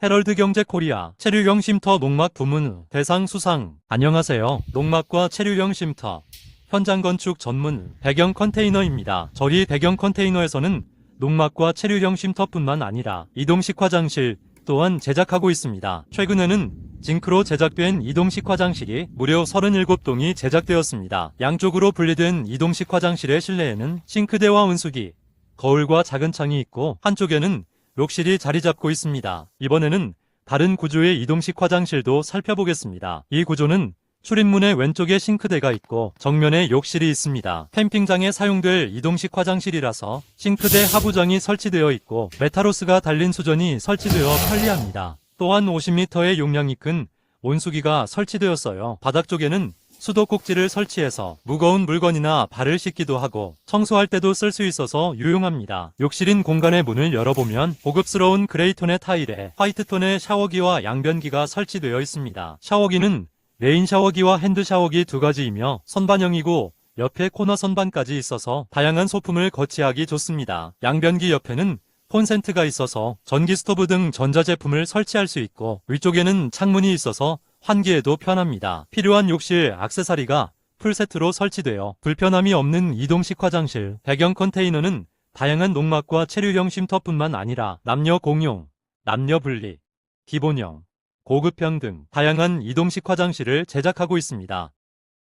헤럴드 경제 코리아 체류형 쉼터 농막 부문 대상 수상 안녕하세요. 농막과 체류형 쉼터 현장 건축 전문 배경 컨테이너입니다. 저희 배경 컨테이너에서는 농막과 체류형 쉼터뿐만 아니라 이동식 화장실 또한 제작하고 있습니다. 최근에는 징크로 제작된 이동식 화장실이 무려 37동이 제작되었습니다. 양쪽으로 분리된 이동식 화장실의 실내에는 싱크대와 온수기, 거울과 작은 창이 있고 한쪽에는 욕실이 자리 잡고 있습니다. 이번에는 다른 구조의 이동식 화장실도 살펴보겠습니다. 이 구조는 출입문의 왼쪽에 싱크대가 있고 정면에 욕실이 있습니다. 캠핑장에 사용될 이동식 화장실이라서 싱크대 하부장이 설치되어 있고 메타로스가 달린 수전이 설치되어 편리합니다. 또한 50m의 용량이 큰 온수기가 설치되었어요. 바닥 쪽에는 수도꼭지를 설치해서 무거운 물건이나 발을 씻기도 하고 청소할 때도 쓸 수 있어서 유용합니다. 욕실인 공간의 문을 열어보면 고급스러운 그레이톤의 타일에 화이트톤의 샤워기와 양변기가 설치되어 있습니다. 샤워기는 레인 샤워기와 핸드 샤워기 두 가지이며 선반형이고 옆에 코너 선반까지 있어서 다양한 소품을 거치하기 좋습니다. 양변기 옆에는 콘센트가 있어서 전기 스토브 등 전자제품을 설치할 수 있고 위쪽에는 창문이 있어서 환기에도 편합니다. 필요한 욕실 액세서리가 풀세트로 설치되어 불편함이 없는 이동식 화장실, 배경 컨테이너는 다양한 농막과 체류형 쉼터뿐만 아니라 남녀 공용, 남녀 분리, 기본형, 고급형 등 다양한 이동식 화장실을 제작하고 있습니다.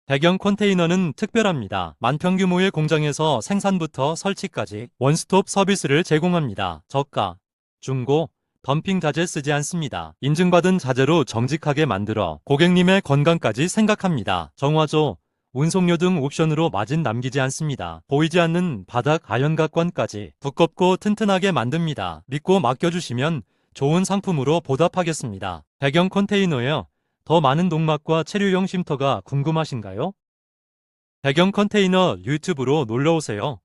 배경 컨테이너는 특별합니다. 만평 규모의 공장에서 생산부터 설치까지 원스톱 서비스를 제공합니다. 저가, 중고, 덤핑 자재 쓰지 않습니다. 인증받은 자재로 정직하게 만들어 고객님의 건강까지 생각합니다. 정화조, 운송료 등 옵션으로 마진 남기지 않습니다. 보이지 않는 바닥 아연각관까지 두껍고 튼튼하게 만듭니다. 믿고 맡겨주시면 좋은 상품으로 보답하겠습니다. 배경 컨테이너에 더 많은 농막과 체류형 쉼터가 궁금하신가요? 배경 컨테이너 유튜브로 놀러오세요.